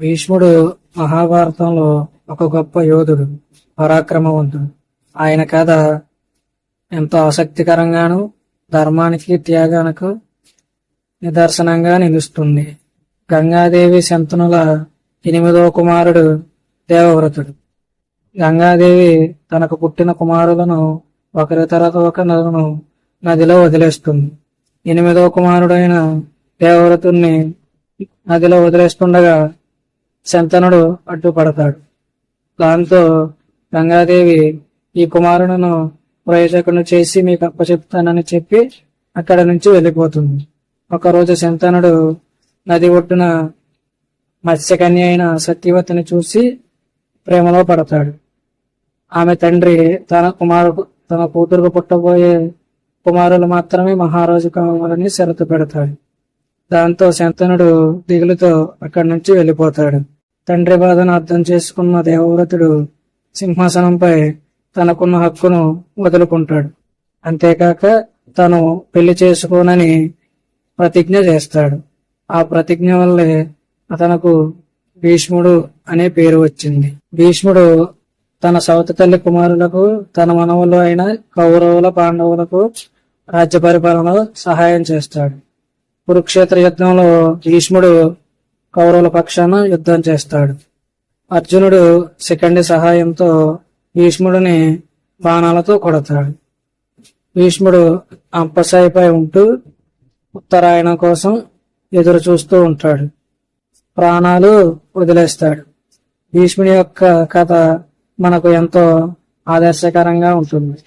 భీష్ముడు మహాభారతంలో ఒక గొప్ప యోధుడు పరాక్రమవంతుడు. ఆయన కథ ఎంతో ఆసక్తికరంగాను ధర్మానికి త్యాగానికి నిదర్శనంగా నిలుస్తుంది. గంగాదేవి శంతనుల ఎనిమిదో కుమారుడు దేవవ్రతుడు. గంగాదేవి తనకు పుట్టిన కుమారులను ఒకరి తర్వాత ఒకరు నదిలో వదిలేస్తుంది. ఎనిమిదో కుమారుడైన దేవవ్రతుణ్ణి నదిలో వదిలేస్తుండగా శంతనుడు అడ్డుపడతాడు. దాంతో గంగాదేవి ఈ కుమారులను ప్రయోజకులను చేసి మీకు అప్పచెప్తానని చెప్పి అక్కడ నుంచి వెళ్ళిపోతుంది. ఒకరోజు శంతనుడు నది ఒడ్డున మత్స్యకన్య అయిన సత్యవతిని చూసి ప్రేమలో పడతాడు. ఆమె తండ్రి తన కుమారు తన కూతురుకు పుట్టబోయే కుమారులు మాత్రమే మహారాజు కావాలని షరతు పెడతాడు. దాంతో శంతనుడు దిగులుతో అక్కడి నుంచి వెళ్ళిపోతాడు. తండ్రి బాధను అర్థం చేసుకున్న దేవవ్రతుడు సింహాసనంపై తనకున్న హక్కును వదులుకుంటాడు. అంతేకాక తను పెళ్ళి చేసుకోనని ప్రతిజ్ఞ చేస్తాడు. ఆ ప్రతిజ్ఞ వల్లే అతనకు భీష్ముడు అనే పేరు వచ్చింది. భీష్ముడు తన సౌత తల్లి కుమారులకు తన మనవులు అయిన కౌరవుల పాండవులకు రాజ్య పరిపాలనలో సహాయం చేస్తాడు. కురుక్షేత్ర యుద్ధంలో భీష్ముడు కౌరవుల పక్షాన యుద్ధం చేస్తాడు. అర్జునుడు శిఖండి సహాయంతో భీష్ముడిని బాణాలతో కొడతాడు. భీష్ముడు అంపసాయిపై ఉంటూ ఉత్తరాయణం కోసం ఎదురు చూస్తూ ఉంటాడు. ప్రాణాలు వదిలేస్తాడు. భీష్ముడి యొక్క కథ మనకు ఎంతో ఆదర్శకరంగా ఉంటుంది.